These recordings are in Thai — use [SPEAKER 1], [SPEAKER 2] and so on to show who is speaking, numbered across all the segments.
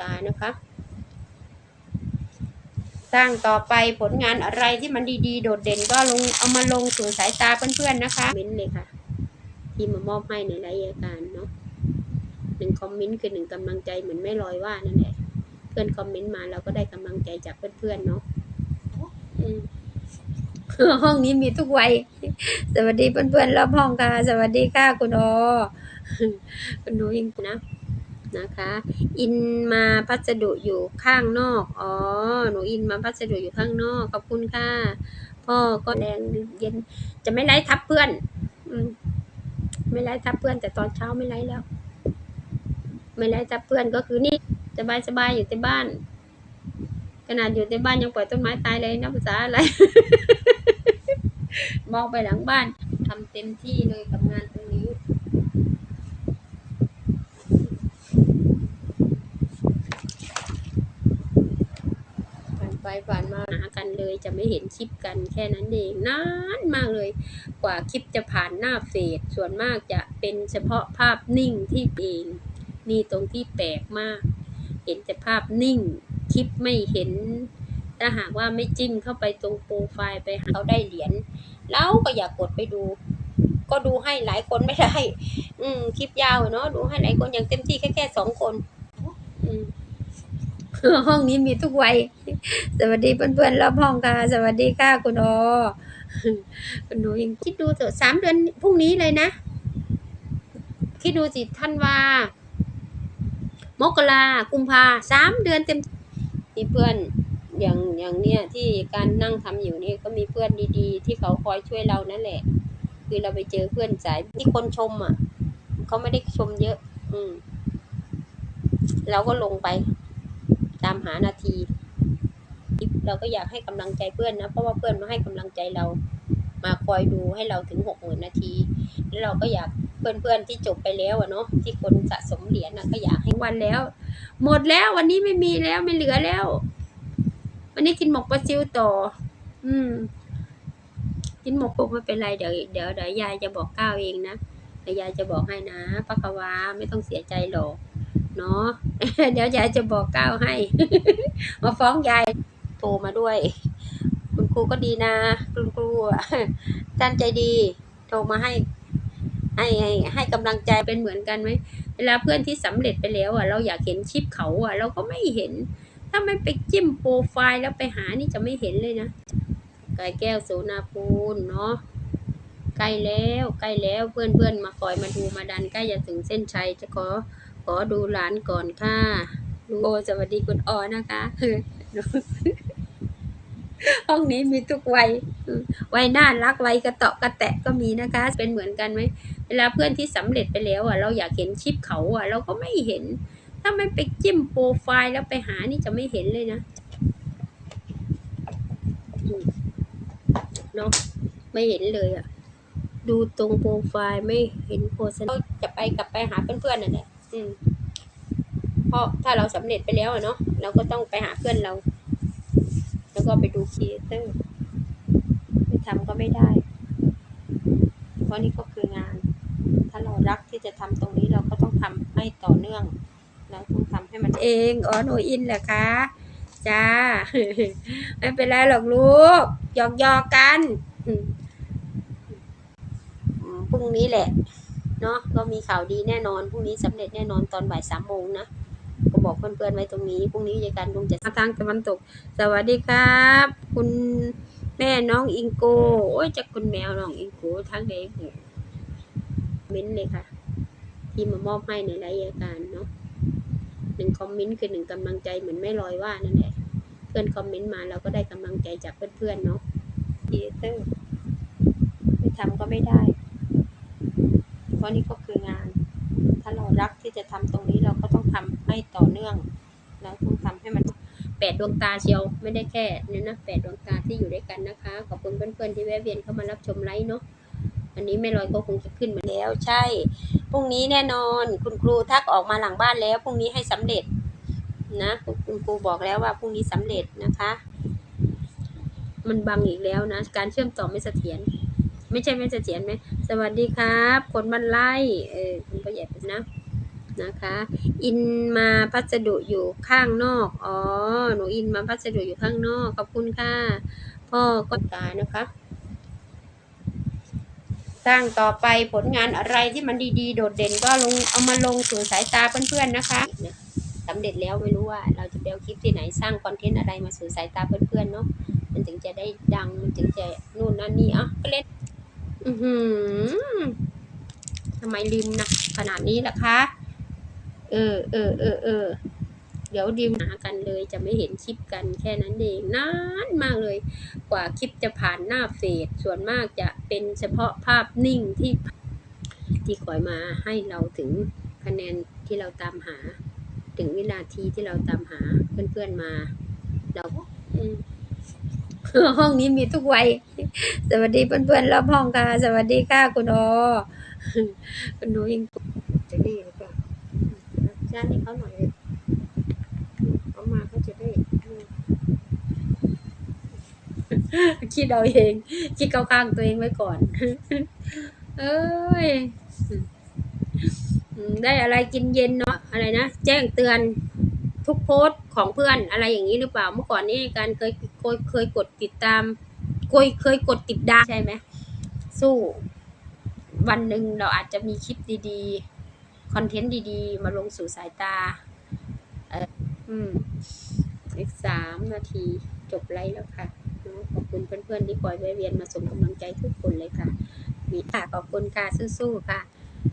[SPEAKER 1] ตานะคะ สร้างต่อไปผลงานอะไรที่มันดีๆ โดดเด่นก็ลงเอามาลงสู่สายตาเพื่อนๆนะคะเม้นต์เลยค่ะ ที่มามอบให้ในรายการเนาะหนึ่งคอมเมนต์คือหนึ่งกำลังใจเหมือนไม่ลอยว่านั่นแหละเพื่อนคอมเมนต์มาเราก็ได้กำลังใจจากเพื่อนๆเนาะห้องนี้มีทุกวัย สวัสดีเพื่อนๆรอบห้องค่ะ สวัสดีค่ะคุณโอคุณหนูยิงนะ นะคะ อินมาพัสดุอยู่ข้างนอก อ๋อ หนูอินมาพัสดุอยู่ข้างนอก ขอบคุณค่ะ พ่อก็แดงเย็น จะไม่ไล่ทับเพื่อน อืม ไม่ไล่ทับเพื่อน แต่ตอนเช้าไม่ไล่แล้ว ไม่ไล่ทับเพื่อนก็คือนี่สบายสบายอยู่ที่บ้าน ขนาดอยู่ในบ้านยังปล่อยต้นไม้ตายเลยนะภาษาอะไร มองไปหลังบ้านทำเต็มที่เลยกับงานตรงนี้ ผ่านไปผ่านมาหากันเลย จะไม่เห็นคลิปกันแค่นั้นเองนานมากเลย กว่าคลิปจะผ่านหน้าเฟซส่วนมากจะเป็นเฉพาะภาพนิ่งที่เองนี่ตรงที่แปลกมาก เห็นแต่ภาพนิ่ง คลิปไม่เห็น ถ้าหากว่าไม่จิ้มเข้าไปตรงโปรไฟล์ไปหาเขาได้เหรียญเราก็อยากกดไปดู ก็ดูให้หลายคนไม่ได้ อืมคลิปยาวเนาะดูให้หลายคนอย่างเต็มที่แค่แค่สองคน อืมห้องนี้มีทุกวัย สวัสดีเพื่อนๆรอบห้องค่ะ สวัสดีค่ะคุณโอคุณหนูยังคิดดูเถอะสามเดือนพรุ่งนี้เลยนะ คิดดูสิท่านว่ามกรากุมภาสามเดือนเต็มมีเพื่อนอย่างอย่างเนี้ยที่การนั่งทำอยู่นี่ก็มีเพื่อนดีๆ ที่เขาคอยช่วยเรานั่นแหละ คือเราไปเจอเพื่อนสายที่คนชมอะเขาไม่ได้ชมเยอะ อืมเราก็ลงไป ตามหานาที เราก็อยากให้กำลังใจเพื่อนนะ เพราะว่าเพื่อนมาให้กำลังใจเรา มาคอยดูให้เราถึงหกหมื่นนาที แล้วเราก็อยากเพื่อนๆที่จบไปแล้วอะเนาะที่คนสะสมเหรียญนะก็อยากให้วันแล้ว หมดแล้ววันนี้ไม่มีแล้วไม่เหลือแล้ว วันนี้กินหมกปลาซิวต่อ อืม กินหมกปกไม่เป็นไรเดี๋ยวเดี๋ยวเดี๋ยวยายจะบอกก้าวเองนะเดี๋ยวยายจะบอกให้นะพักวาไม่ต้องเสียใจหรอกเนาะเดี๋ยวยายจะบอกก้าวให้ มาฟ้องยาย โทรมาด้วย คุณครูก็ดีนะคุณครูท่านใจดีโทรมาให้ให้ให้ให้กำลังใจเป็นเหมือนกันไหมเวลาเพื่อนที่สำเร็จไปแล้วอะเราอยากเห็นคลิปเขาอะ เราก็ไม่เห็น ถ้าไม่ไปจิ้มโปรไฟล์แล้วไปหานี่จะไม่เห็นเลยนะไก่แก้วโสนาปูนเนาะใกล้แล้วใกล้แล้วเพื่อนเพื่อนมาคอยมาดูมาดันใกล้จะถึงเส้นชัยจะขอขอดูหลานก่อนค่ะลุงโอสวัสดีคุณออนะคะ ห้องนี้มีทุกวัยวัยน่ารักวัยกระเตาะกระแตะก็มีนะคะ เป็นเหมือนกันไหมเวลาเพื่อนที่สำเร็จไปแล้วอะเราอยากเห็นคลิปเขาอะ เราก็ไม่เห็น ถ้าไม่ไปจิ้มโปรไฟล์แล้วไปหานี่จะไม่เห็นเลยนะเนาะไม่เห็นเลยอะ ดูตรงโปรไฟล์ไม่เห็นโฆษณาจะไปกลับไปหาเพื่อนๆนั่นแหละเพราะถ้าเราสำเร็จไปแล้วอะเนาะเราก็ต้องไปหาเพื่อนเรา ก็ไปดูครีเอเตอร์ไม่ทำก็ไม่ได้ เพราะนี่ก็คืองาน ถ้าเรารักที่จะทำตรงนี้เราก็ต้องทำให้ต่อเนื่องเราต้องทำให้มันเองอ๋อหนูอินเหรอคะจ้าไม่เป็นไรหรอกลูกหยอกหยอกๆกันพรุ่งนี้แหละ เนาะก็มีข่าวดีแน่นอนพรุ่งนี้สำเร็จแน่นอนตอนบ่ายสามโมงนะ บอกเพื่อนๆไว้ตรงนี้พรุ่งนี้ยายการคงจะทางตะวันตก สวัสดีครับ คุณแม่น้องอิงโกโอ้ยจะคุณแมวน้องอิงโกทั้งเด็กเม้นต์เลยค่ะ ที่มามอบให้ในรายการเนาะหนึ่งคอมเมนต์คือหนึ่งกำลังใจเหมือนไม่ลอยว่านั่นแหละเพื่อนคอมเมนต์มาเราก็ได้กำลังใจจากเพื่อนๆเนาะครีเอเตอร์ไม่ทำก็ไม่ได้ เพราะนี่ก็คืองาน ถ้าเรารักที่จะทำตรง นี้เราก็ต้องทำให้ต่อเนื่อง เราต้องทำให้มันแปดดวงตาเชียวไม่ได้แค่เนี่ยนะแปดดวงตาที่อยู่ด้วยกันนะคะ ขอบคุณเพื่อนๆที่แวะเวียนเข้ามารับชมไลฟ์เนาะอันนี้แม่ลอยก็คงจะขึ้นมาแล้วใช่พรุ่งนี้แน่นอน คุณครูทักออกมาหลังบ้านแล้วพรุ่งนี้ให้สำเร็จนะคุณครูบอกแล้วว่าพรุ่งนี้สำเร็จนะคะ มันบังอีกแล้วนะ การเชื่อมต่อไม่เสถียรไม่ใช่ไม่เสถียรไหมสวัสดีครับ คนมันไล่เออคุณประหยัดนะ นะคะ อินมาพัสดุอยู่ข้างนอก อ๋อ หนูอินมาพัสดุอยู่ข้างนอก ขอบคุณค่ะ พ่อก็ตายนะคะ สร้างต่อไปผลงานอะไรที่มันดีๆ โดดเด่นก็ลงเอามาลงสู่สายตาเพื่อนๆนะคะสำเร็จแล้วไม่รู้ว่าเราจะเอาคลิปที่ไหนสร้างคอนเทนต์อะไรมาสู่สายตาเพื่อนๆเนาะ มันถึงจะได้ดัง มันถึงจะนู่นนั่นนี่อะก็เล่น อือหือทำไมริมนะขนาดนี้ล่ะคะ เออเออเออเออเดี๋ยวดิมหากันเลยจะไม่เห็นคลิปกันแค่นั้นเองนานมากเลย กว่าคลิปจะผ่านหน้าเฟซส่วนมากจะเป็นเฉพาะภาพนิ่งที่ที่คอยมาให้เราถึงคะแนนที่เราตามหา ถึงวินาทีที่เราตามหาเพื่อนๆมา เราอืมห้องนี้มีทุกวัย สวัสดีเพื่อนๆรอบห้องค่ะ สวัสดีค่ะคุณโอคุณหนูยิงจะดี รือเปล่าชาติให้เขาหน่อยเลยเขามาเขาจะได้คิดเอาเอง คิดเข้าข้างตัวเองไว้ก่อน เอ้ยได้อะไรกินเย็นเนาะอะไรนะแจ้งเตือนทุกโพสต์ของเพื่อนอะไรอย่างนี้หรือเปล่าเมื่อก่อนนี้การเคยเคยเคยกดติดตามเคยเคยกดติดดาวใช่ไหมสู้ วันหนึ่งเราอาจจะมีคลิปดีๆ คอนเทนต์ดีๆ มาลงสู่สายตา เอออืมอีกสามนาทีจบไลฟ์แล้วค่ะ ขอบคุณเพื่อนๆที่คอยแวะเวียนมาส่งกำลังใจทุกคนเลยค่ะ มีค่ะขอบคุณค่ะสู้ๆค่ะ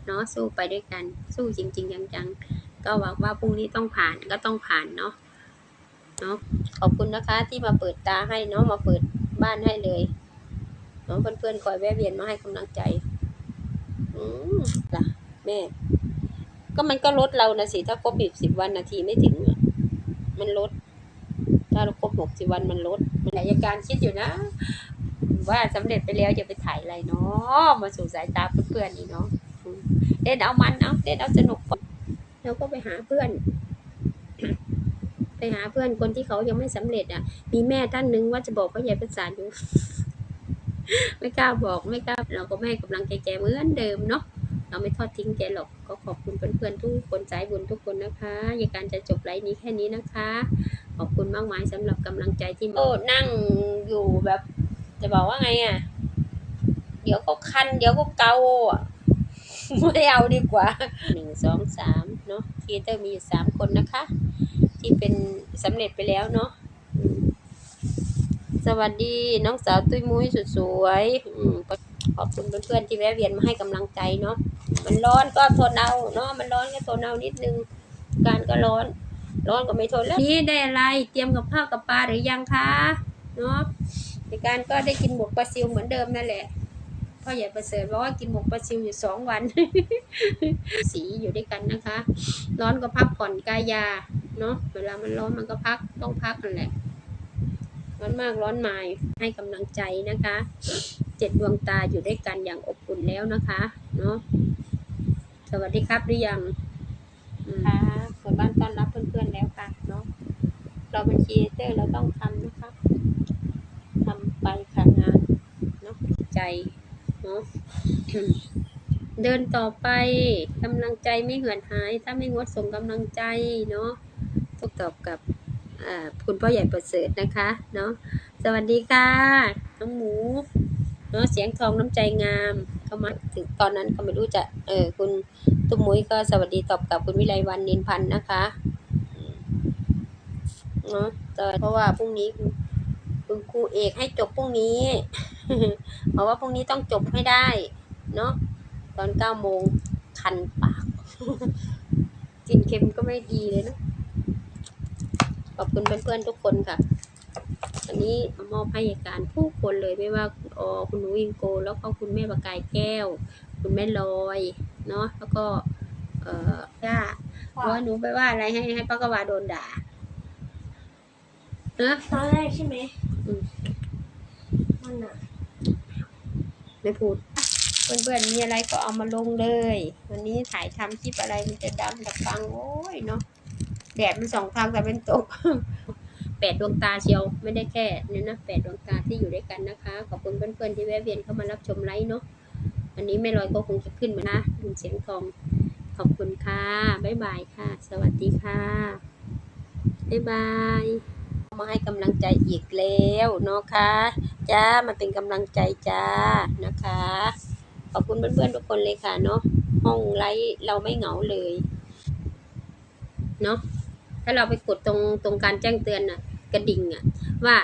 [SPEAKER 1] เนาะสู้ไปด้วยกัน สู้จริง ๆ จังๆ ก็หวังว่าพรุ่งนี้ต้องผ่านก็ต้องผ่านเนาะเนาะขอบคุณนะคะที่มาเปิดตาให้เนาะมาเปิดบ้านให้เลยเนาะเพื่อนๆคอยแวะเวียนมาให้กำลังใจ อืมล่ะแม่ ก็มันก็ลดเรานะสิ ถ้าครบอีกสิบวันนาทีไม่ถึง มันลด ถ้าเราครบหกสิบวันมันลดมันอายการคิดอยู่นะ ว่าสำเร็จไปแล้วอย่าไปถ่ายอะไรเนาะมาสู่สายตาเพื่อนๆนี่เนาะเล่นเอามันเอาเล่นเอาสนุกแล้วก็ไปหาเพื่อน ไปหาเพื่อนคนที่เขายังไม่สำเร็จอะ มีแม่ท่านหนึงว่าจะบอกเขาใหญ่ประสานอยู่ไม่กล้าบอกไม่กล้าเราก็ไม่ให้กำลังใจแกเหมือนเดิมเนาะ เราไม่ทอดทิ้งแกหรอกก็ขอบคุณเพื่อนๆทุกคนสายบุญทุกคนนะคะอย่าการจะจบไลฟ์นี้แค่นี้นะคะ ขอบคุณมากมายสำหรับกำลังใจที่โอ้นั่งอยู่แบบ จะบอกว่าไงอะ เดี๋ยวก็คัน เดี๋ยวก็เกาอะไม่เอาดีกว่าหนึ่งสองสามเนาะครีเอเตอร์มีอยู่สามคนนะคะ ที่เป็นสำเร็จไปแล้วเนาะอืมสวัสดีน้องสาวตุ้ยมุ้ยสุดสวยอืมขอบคุณเพื่อนๆที่แวะเวียนมาให้กำลังใจเนาะ มันร้อนก็ทนเอาเนาะมันร้อนก็ทนเอานิดนึง การก็ร้อน ร้อนก็ไม่ทนแล้วนี่ได้อะไรเตรียมกับข้าวกับปลาหรือยังคะเนาะในการก็ได้กินหมกปลาซิวเหมือนเดิมนั่นแหละพ่อใหญ่ประเสริฐบอกว่ากินหมกปลาซิวอยู่สองวัน สีอยู่ด้วยกันนะคะ ร้อนก็พักผ่อนกายยาเนาะเวลามันร้อนมันก็พักต้องพักนั่นแหละร้อนมากร้อนมายให้กำลังใจนะคะ เจ็ดดวงตาอยู่ด้วยกันอย่างอบอุ่นแล้วนะคะ เนาะ สวัสดีครับหรือยังอืมค่ะเปิดบ้านต้อนรับเพื่อนๆแล้วค่ะเนาะเราเป็นครีเอเตอร์เราต้องทำนะคะทำไปค่ะงานเนาะใจเนาะ เดินต่อไปกำลังใจไม่เหือนหาย ถ้าไม่งดส่งกำลังใจเนาะต้องตอบกับอ่าคุณพ่อใหญ่ประเสริฐนะคะ เนาะสวัสดีค่ะน้องหมู เนาะเสียงทองน้ำใจงามเข้ามาถึงตอนนั้นก็ไม่รู้จะเออคุณตุ้มมุ้ยก็สวัสดีตอบกับคุณวิไลวันนินพันธ์นะคะเนาะแต่เพราะว่าพรุ่งนี้คุณครูเอกให้จบพรุ่งนี้เพราะว่าพรุ่งนี้ต้องจบให้ได้เนาะตอนเก้าโมงคันปาก กินเค็มก็ไม่ดีเลยเนอะขอบคุณเพื่อนๆทุกคนค่ะ อันนี้มอบให้การผู้คนเลยไม่ว่าคุณออคุณหนูอิงโก แล้วก็คุณแม่ประกายแก้ว คุณแม่ลอยเนาะแล้วก็ เอ่อย่าเพราะว่าหนูไปว่าอะไรให้ให้ป้ากวาโดนด่าเนอะ
[SPEAKER 2] ตอนแรกใช่ไหม
[SPEAKER 1] อืม
[SPEAKER 2] มันอะ
[SPEAKER 1] ไม่พูดเพื่อนๆมีอะไรก็เอามาลงเลย วันนี้ถ่ายทำคลิปอะไรมันจะดำดับฟังโอ้ยเนาะแดดมันสองทางแต่เป็นตก แปดดวงตาเชียวไม่ได้แค่เนี่ยนะแปดดวงตาที่อยู่ด้วยกันนะคะ ขอบคุณเพื่อนๆที่แวะเวียนเข้ามารับชมไลฟ์เนาะวันนี้แม่ลอยก็คงจะขึ้นมานะดูเสียงทองขอบคุณค่ะบ๊ายบายค่ะ สวัสดีค่ะบ๊ายบายมาให้กำลังใจอีกแล้วเนาะค่ะจ้ามาเป็นกำลังใจจ้านะคะ ขอบคุณเพื่อนๆทุกคนเลยค่ะเนาะห้องไลฟ์เราไม่เหงาเลยเนาะ ถ้าเราไปกดตรงตรงการแจ้งเตือนน่ะ กระดิ่งอะว่า